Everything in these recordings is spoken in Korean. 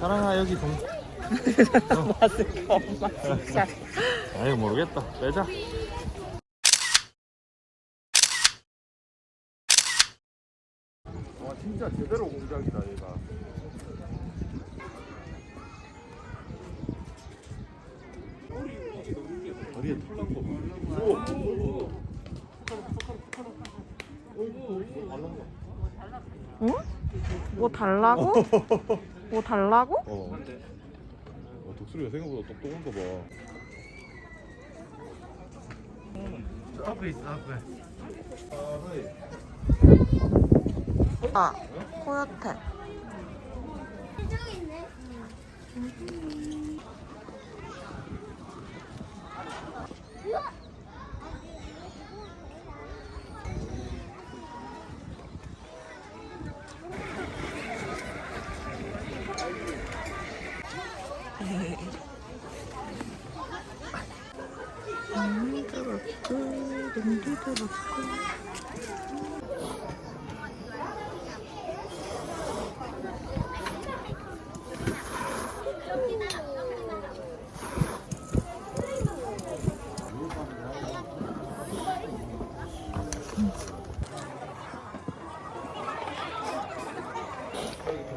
사랑아 여기 동. 마스크 엄마 진짜. 아유 모르겠다. 빼자. 와 진짜 제대로 공작이다 얘가. 머리에 털난 거 뭐 달라고? 뭐 달라고? 어. 어, 독수리가 생각보다 똑똑한 거 봐. 앞에 있어 앞에. 아, 코요태.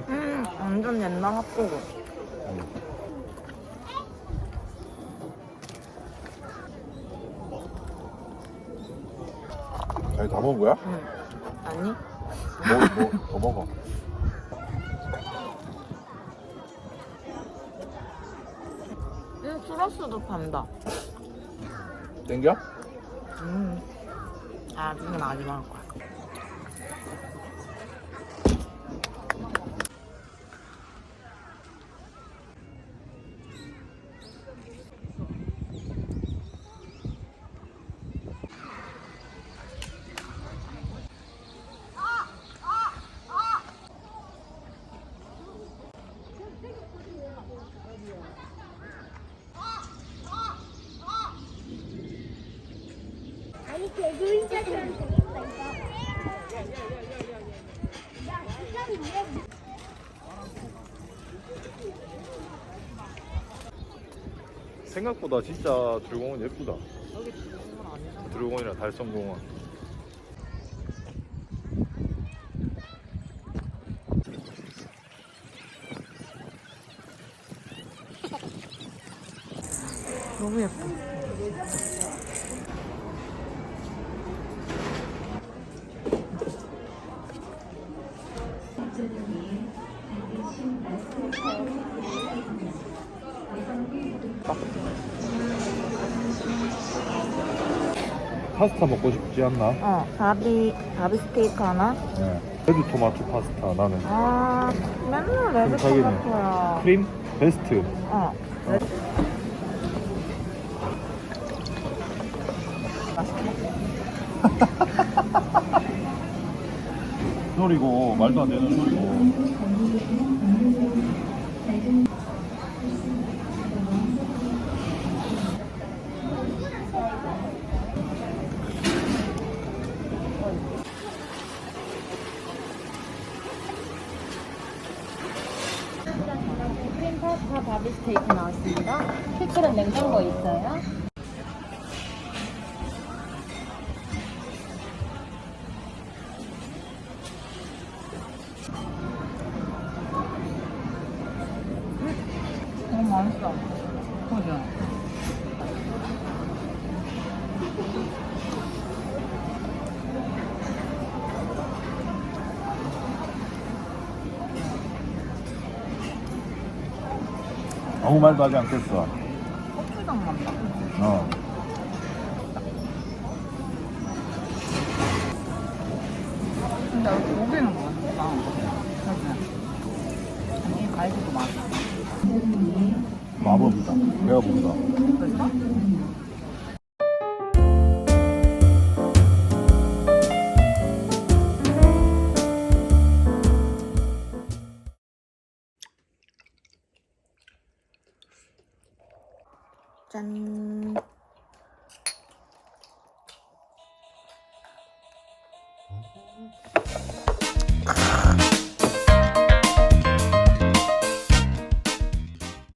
음, 완전 옛날 핫도그. 다 먹은 거야? 응. 아니? 뭐 뭐 더 먹어. 응, 플러스도 판다. 땡겨? 음. 아, 많이 먹을 거야. 생각보다 진짜 들공원 예쁘다. 들공원이랑 달성공원. 너무 예뻐. 파스타 먹고 싶지 않나? 어, 바비, 바비 스테이크 하나? 네. 레드 토마토 파스타 나는. 아, 맨날 레드 자기는? 토마토야. 크림 베스트. 어. 레드. 소리고 말도 안 되는 소리고. 파스타 바비 스테이크 나왔습니다. 피클은 냉장고에 있어요. 너무 맛있어. 그죠? 아무 말도 하지 않겠어. 고추장 맛나. 어. 근데 여기 고기는 맛있다. 그지? 이 갈비도 맛있어. 마법이다. 고프다. 그래서? 짠.